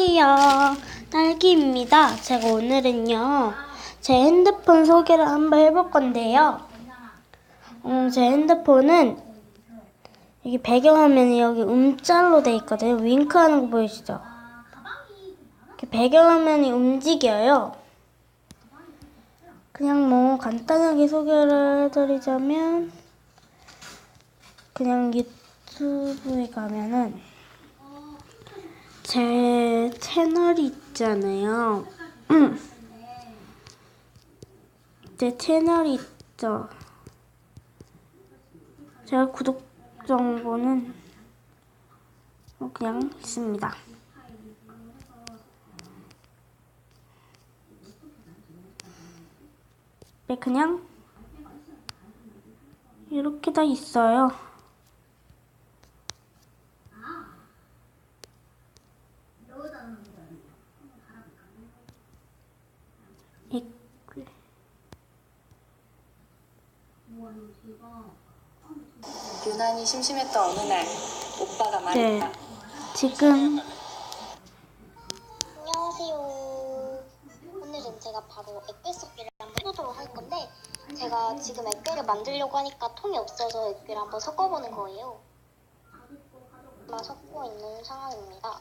안녕하세요. 딸기입니다. 제가 오늘은요, 제 핸드폰 소개를 한번 해볼 건데요. 음, 제 핸드폰은 여기 배경화면이 여기 움짤로 돼 있거든요. 윙크하는 거 보이시죠? 이렇게 배경화면이 움직여요. 그냥 뭐 간단하게 소개를 해드리자면 그냥 유튜브에 가면은 제 채널이 있잖아요. 제 채널이 있죠. 제가 구독 정보는 그냥 있습니다. 네, 그냥 이렇게 다 있어요. 이- 유난히 심심했던 어느 날 오빠가 네, 말했다. 지금 안녕하세요. 오늘은 제가 바로 액괴 속기를 한번 해보도록 할 건데 제가 지금 액괴를 만들려고 하니까 통이 없어서 액괴를 한번 섞어보는 거예요. 막 섞고 있는 상황입니다.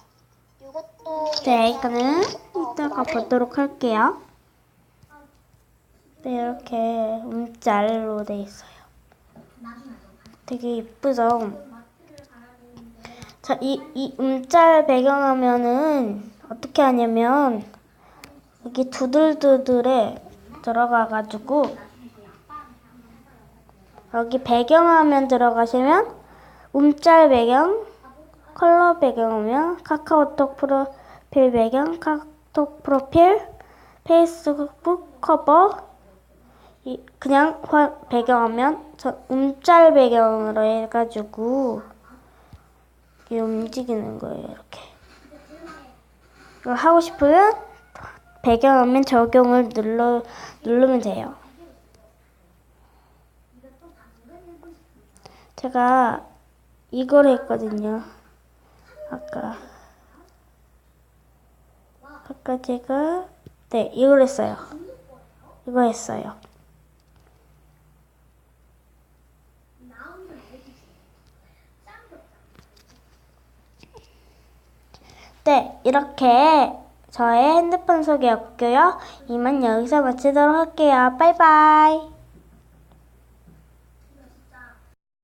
이것도 네, 이거는 이따가 보도록 할게요. 네, 이렇게 움짤로 돼 있어요. 되게 이쁘죠? 자, 이, 이 움짤 배경화면은 어떻게 하냐면 여기 두들두들에 들어가가지고 여기 배경화면 들어가시면 움짤 배경, 컬러 배경화면, 카카오톡 프로필 배경, 카톡 프로필, 페이스북 커버, 이 그냥 화, 배경화면, 저 움짤 배경으로 해가지고 이게 움직이는 거예요 이렇게. 이걸 하고 싶으면 배경화면 적용을 눌러 누르면 돼요. 제가 이걸 했거든요. 아까 아까 제가 네 이걸 했어요. 이거 했어요. 네, 이렇게 저의 핸드폰 소개였고요. 이만 여기서 마치도록 할게요. 바이바이.